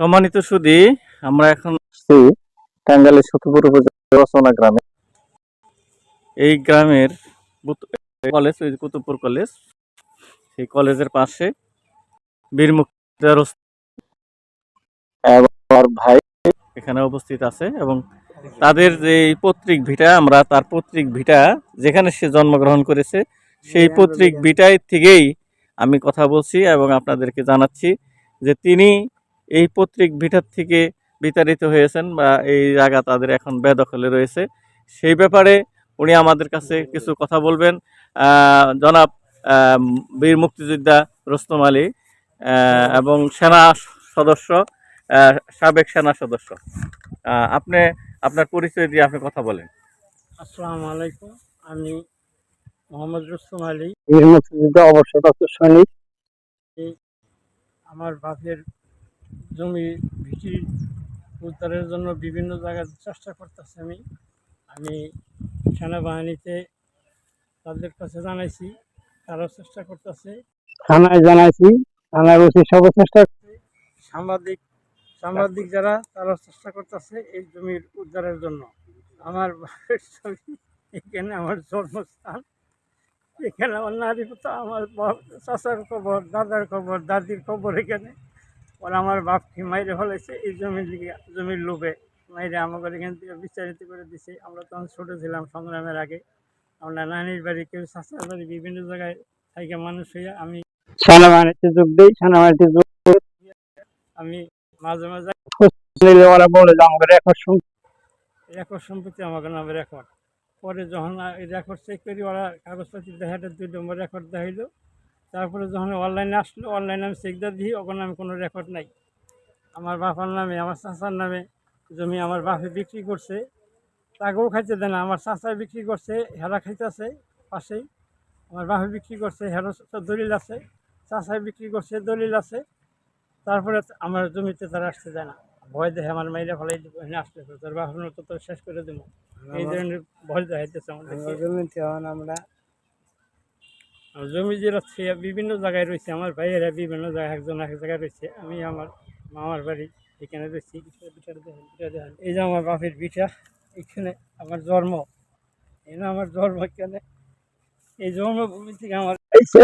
সম্মানিত সুদী আমরা এখন আসছি টাঙ্গাইলের সখীপুর উপজেলার রচনা গ্রামে। এই গ্রামের কলেজ ওই যে কুতুবপুর কলেজ সেই কলেজের পাশে বীর তার ভাই এখানে উপস্থিত আছে এবং তাদের যে পৈতৃক ভিটা আমরা তার পৈতৃক ভিটা যেখানে সে জন্মগ্রহণ করেছে সেই পৈতৃক ভিটায় থেকেই আমি কথা বলছি এবং আপনাদেরকে জানাচ্ছি যে তিনি এই পৈতৃক ভিটার থেকে বিতাড়িত হয়েছেন বা এই জায়গা তাদের এখন বেদখলে রয়েছে। সেই ব্যাপারে উনি আমাদের কাছে কিছু কথা বলবেন। জনাব বীর মুক্তিযোদ্ধা রোস্তম আলী এবং সেনা সদস্য সাবেক সেনা সদস্য। আপনি আপনার পরিচয় দিয়ে আপনি কথা বলেন। আসসালামু আলাইকুম। আমি মোহাম্মদ রুস্তম আলী। বীর মুক্তিযুদ্ধ অবসরপ্রাপ্ত সৈনিক। আমার বাপের জমি ভিটি উদ্ধারের জন্য বিভিন্ন জায়গায় চেষ্টা করতেছি আমি। আমি সেনাবাহিনীতে তাদের কাছে জানাইছি তারাও চেষ্টা করতেছে। থানায় জানাইছি থানার ওসি সব চেষ্টা সাংবাদিক সাংবাদিক যারা তারাও চেষ্টা করতেছে এই জমির উদ্ধারের জন্য। আমার বাপের জমি এখানে আমার জন্মস্থান। এখানে আমার নারী পুত্র আমার চাচার খবর দাদার খবর দাদির খবর এখানে। ওরা আমার বাপকে মাইরে ফেলেছে এই জমির জমির লোভে মাইরে আমাকে এখান থেকে বিস্তারিত করে দিছে। আমরা তখন ছোটো ছিলাম সংগ্রামের আগে। আমরা নানির বাড়ি কেউ চাচার বাড়ি বিভিন্ন জায়গায় থেকে মানুষ হইয়া আমি সেনাবাহিনীতে যোগ দিই সেনাবাহিনীতে যোগ আমি মাঝে মাঝে ওরা বলে যে আমাকে রেকর্ড শুন রেকর্ড সম্পত্তি আমাকে নামে রেকর্ড পরে যখন রেকর্ড চেক করি, ওরা কাগজপত্র দেখাটা দুই নম্বর রেকর্ড দেখাইলো। তারপরে যখন অনলাইনে আসলো অনলাইনে আমি চেক দিয়ে দিই, ওখানে আমি কোনো রেকর্ড নাই। আমার বাবার নামে, আমার চাচার নামে জমি আমার বাপে বিক্রি করছে। তাকেও খাইতে দেয় না, আমার চাচাই বিক্রি করছে, হেরা খাইতেছে পাশেই। আমার বাপে বিক্রি করছে, হেরা দলিল আছে। চাচাই বিক্রি করছে, দলিল আছে। তারপরে আমার জমিতে তারা আসতে যায় না। ভয় দেখে আমার মাইরা ফলাই দিব এখানে আসতে তোর তো শেষ করে দেবো। এই ধরনের ভয় দেখাইতেছে আমাদের আমরা জমি বিভিন্ন জায়গায় রয়েছে। আমার ভাইয়েরা বিভিন্ন জায়গায় একজন এক জায়গায় রয়েছে। আমি আমার মামার বাড়ি এখানে রয়েছি। এই যে আমার বাপের বিটা এখানে আমার জন্ম। এখানে আমার জন্ম এখানে। এই জন্মভূমি থেকে আমার এইছে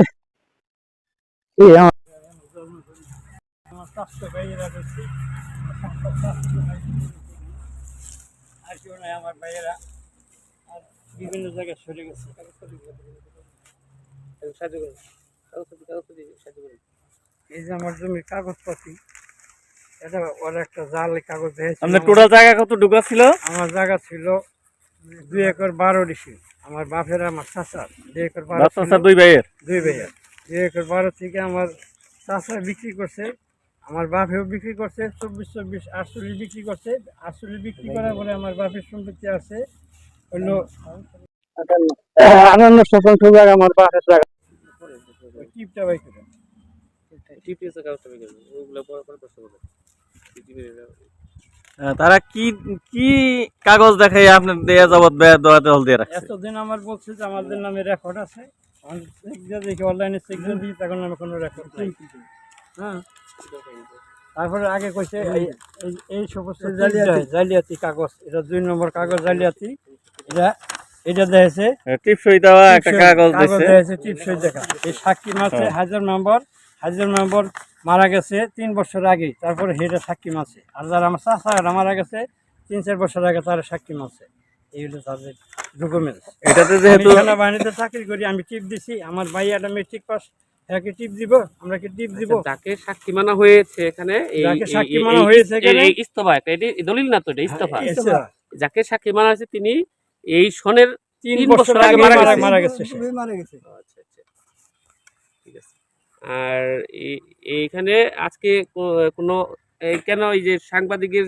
এই আমার জন্মভূমি আমার স্বাস্থ্য ভাইয়েরা নাই আমার আর বিভিন্ন জায়গায় সরে গেছে। এই যে আমার জমির এটা ওরা একটা জাল কাগজ দিয়েছে আপনার টোটাল জায়গা কত ছিল? আমার জায়গা ছিল দুই একর বারো ডিসি। আমার বাপের আমার চাচার দুই একর বারো দুই ভাইয়ের? দুই ভাইয়ের। দুই একর বারো থেকে আমার চাচা বিক্রি করছে আমার বাপেও বিক্রি করছে চব্বিশ চব্বিশ আটচল্লিশ বিক্রি করছে আটচল্লিশ বিক্রি করার পরে আমার বাপের সম্পত্তি আছে হলো আনন্দ আমার টিপটা বাই করে। তারা কি কি কাগজ দেখাই আপনার দেয়া যাবত দেওয়া দল দিয়ে রাখছে? এতদিন আমার বলছে যে আমাদের নামে রেকর্ড আছে। আমি দেখি অনলাইনে চেক দিয়ে দিই তখন নামে কোনো রেকর্ড নেই। হ্যাঁ। তারপরে আগে কইছে এই- সমস্ত জালিয়াতি জালিয়াতি কাগজ। এটা দুই নম্বর কাগজ জালিয়াতি। এটা এটা দেখেছে টিপসই দেওয়া একটা কাগজ দেখেছে টিপসই দেখা। এই সাক্ষী মাসে হ্যাঁ। হাজার মেম্বার হাজার মেম্বার মারা গেছে তিন বছর আগে। তারপরে হেটা সাক্ষী মাসে আর যারা আমার চাষারা মারা গেছে তিন চার বছর আগে তারা সাক্ষী মাসে এইগুলো তাদের ডকুমেন্টস। এটাতে যেহেতু সেনাবাহিনীতে চাকরি করি আমি টিপ দিছি। আমার ভাই একটা মেট্রিক পাস হ্যাঁ টিপ দিব আমরা কি টিপ দিব? যাকে সাক্ষী মানা হয়েছে এখানে যাকে সাক্ষী মানা হয়েছে এখানে- এই ইস্তফা এটি দলিল না তো এটা ইস্তফা। হ্যাঁ, যাকে সাক্ষী মানা হয়েছে তিনি এই সনের তিন বছর আগে মারা মারা গেছে। মারা গেছে আচ্ছা আচ্ছা। ঠিক আছে। আর এইখানে আজকে কোনো এই কেন এই যে সাংবাদিকের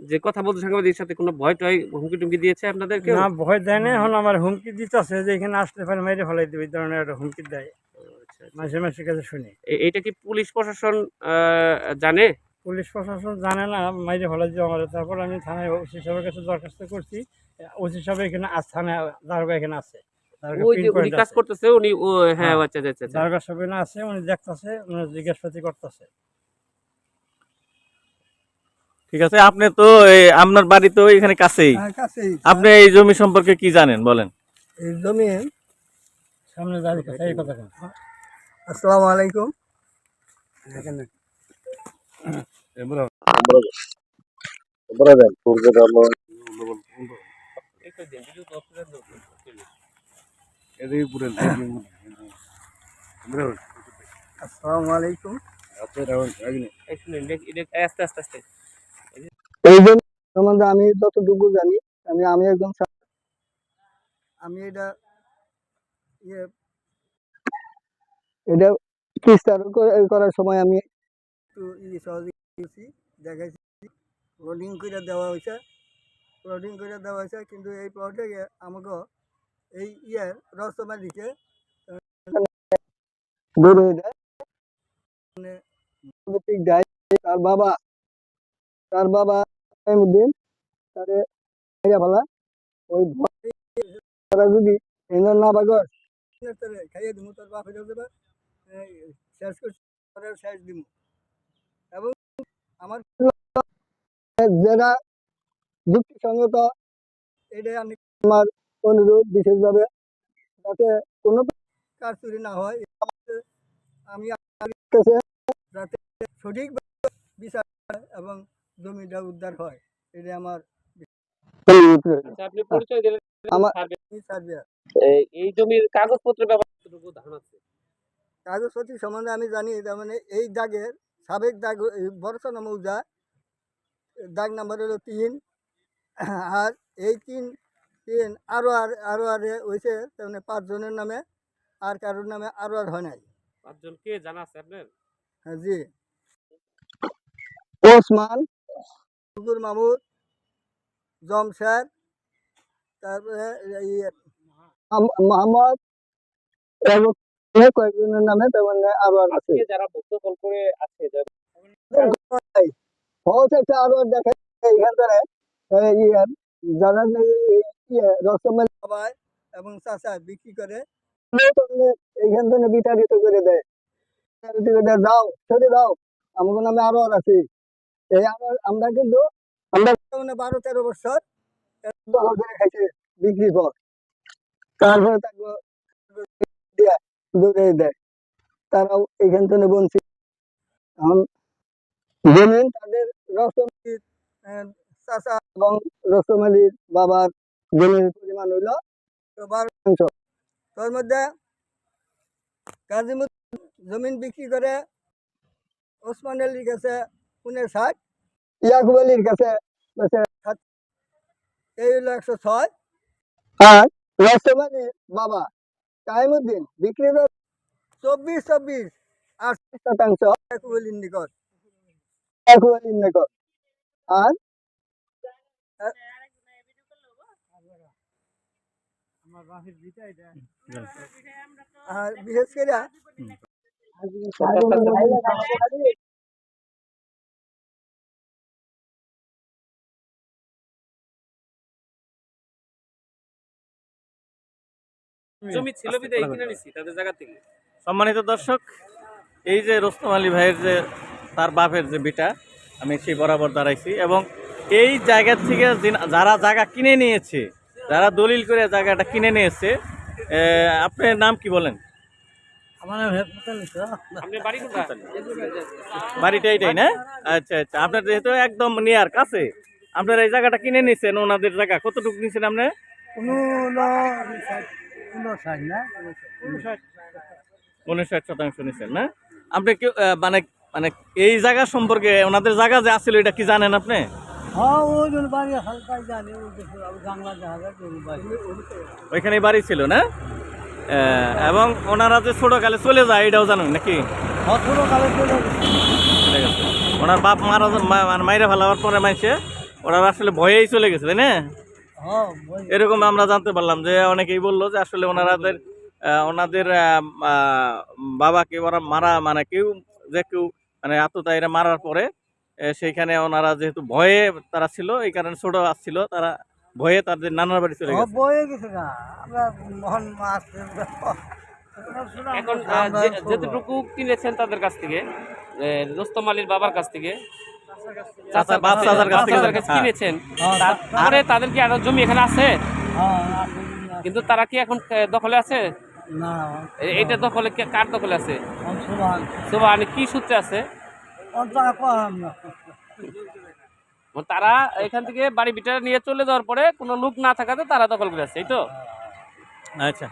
যে কথা বলতে সাংবাদিকের সাথে কোনো ভয় টয় হুমকি টুমকি দিয়েছে আপনাদেরকে না ভয় দেয় না। এখন আমার হুমকি দিতেছে যে এখানে আসলে ফেলে মেরে ফেলাই দেবে এই ধরনের একটা হুমকি দেয়। আচ্ছা, আচ্ছা। মাঝে মাঝে কাছে শুনি। এ- এইটা কি পুলিশ প্রশাসন আহ, জানে? পুলিশ প্রশাসন জানে না মাইরে ফেলাই দিয়ে আমার। তারপর আমি থানায় ওসি সাহেবের কাছে দরখাস্ত করছি। ওসি সাহেব এখানে আজ থানায় দারোগা এখানে আছে। তারপরে ওই যে pinpoint উনি কাজ করতেছে উনি হ্যাঁ হ্যাঁ। আচ্ছা আচ্ছা আচ্ছা দারোগা সাহেব না আছে উনি দেখতাছে উনি জিজ্ঞাসাপাতি করতেছে। ঠিক আছে আপনি তো আপনার বাড়ি তো এখানে কাছেই। কাছেই। আপনি এই জমি সম্পর্কে কি জানেন বলেন? এই জমি সামনে দাঁড়িয়ে কথা এই কথা কেন। আসসালামু আলাইকুম। আসসালামু আলাইকুম। আস্তে আস্তে আস্তে এই সম্বন্ধে আমি যতটুকু জানি আমি আমি একদম আমি এটা ইয়ে এটা কিস্তার ক- করার সময় আমি একটু ইয়ে সহযোগিতা দিয়েছি দেখাইছি। লোডিং করে দেওয়া হয়েছে। লোডিং করে দেওয়া হয়েছে কিন্তু এই প্লটে আমাকে এই ইয়ের রসমা দিকে দূর হয়ে যায়। মানে তার বাবা তার বাবা উদ্দিন তারে খাইয়া ফেলা। ওই যদি না বাগর খাইয়ে দিব তার বাপ হয়ে যাবে শেষ করছি শেষ দিব এবং আমার যারা যুক্তিসঙ্গত এটাই আমি আমার অনুরোধ বিশেষভাবে যাতে কোনো কাজ চুরি না হয় আমি কাছে যাতে সঠিক বিচার এবং জমিটা উদ্ধার হয় এটা আমার আচ্ছা আমার- এই- জমির কাগজপত্রের ব্যাপারে ধারণা আছে? কাগজপত্র সম্বন্ধে আমি জানি তার মানে এই দাগের সাবেক দাগ বরসনা মৌজা দাগ নাম্বার হলো তিন। আর এই তিন তিন আরও আর আরও আর হয়েছে তার মানে পাঁচজনের নামে আর কারোর নামে আরও আর হয় নাই। পাঁচজন কে জানা আছে আপনার? হ্যাঁ জি। ওসমান মাহমুদ জমশেদ তারপরে এই আম- মোহাম্মদ এবং কয়েকজনের নামে তার মানে আর আছে। যারা ভক্ত কল করে আছে একটা আরও দেখে। এইখানটারে ইয়ে যারা ইয়ে রসমালাই সবাই এবং চাষা বিক্রি করে এইখান থেকে বিতাড়িত করে দেয়। বিতাড়িত করে যাও ছেড়ে দাও। আমাকে নামে আরও আছে। এই আরও আমরা কিন্তু আমরা মানে বারো তেরো বছর দখল করে খাইছে বিক্রি পর। তারপরে তাকে দিয়ে দেয়। তারাও এখান থেকে বঞ্চিত। জমিন তাদের রসমালির চাচা এবং রসমালির বাবার জমির পরিমাণ হইল বারো তোর মধ্যে কাজিমুদ জমিন বিক্রি করে ওসমান আলীর কাছে উনিশ ষাট, ইয়াকুব আলীর কাছে এই হলো একশো ছয়। আর রসমালির বাবা কাইমুদ্দিন বিক্রি করে চব্বিশ চব্বিশ আটত্রিশ শতাংশ। নিকট আর বিশেষ করে জমি ছিল বিদে কিনে নিছি তাদের জায়গা থেকে। সম্মানিত দর্শক এই যে রোস্তম আলী ভাইয়ের যে তার বাপের যে বিটা আমি সেই বরাবর দাঁড়াইছি এবং এই জায়গা থেকে যারা জায়গা কিনে নিয়েছে যারা দলিল করে জায়গাটা কিনে নিয়েছে আপনার নাম কি বলেন? আমার নাম হেফমতুল ইসলাম। আপনি বাড়ি কোথায়? বাড়িটা এইটাই না? আচ্ছা আচ্ছা আপনার যেহেতু একদম নিয়ার কাছে আপনার এই জায়গাটা কিনে নিয়েছেন ওনাদের জায়গা কতটুকু নিয়েছেন আপনি? উনষাট না? উনষাট। শতাংশ নিয়েছেন না? আপনি কি মানে মানে এই জায়গা সম্পর্কে ওনাদের জায়গা যে আছিল এটা কি জানেন আপনি? হ্যাঁ ওই জন্য বাড়ি ছিল না? এবং ওনারা যে ছোটকালে চলে যায় এটাও জানেন নাকি? আছে। ওনার বাপ মারা মা- মানে মাইরা ফেলাবার পরে মাইছে ওরা আসলে ভয়েই চলে গেছে তাই না? হ্যাঁ এরকম আমরা জানতে পারলাম যে অনেকেই বলল যে আসলে ওনারাদের ওনাদের বাবাকে ওরা মারা মানে কেউ যে কেউ মানে আত্মতায়ীরা মারার পরে সেইখানে ওনারা যেহেতু ভয়ে তারা ছিল এই কারণে ছোট আসছিল তারা ভয়ে তাদের নানার বাড়ি চলে গেছে। বয়ে গেছে না আমরা মহন এখন আহ, যে- যেতটুকু কিনেছেন তাদের কাছ থেকে রোস্তম আলীর বাবার কাছ থেকে চাচা, বাপ চাচার কাছ থেকে, চাচার কাছে। কিনেছেন। তারপরে তাদের কি আরও জমি এখানে আছে? কিন্তু তারা কি এখন দখলে আছে? না। দখলে কার দখলে আছে? কি সূত্রে আছে? তারা এখান থেকে বাড়ি বিটা নিয়ে চলে যাওয়ার পরে কোনো লোক না থাকাতে তারা দখল করে আছে এই তো? আচ্ছা।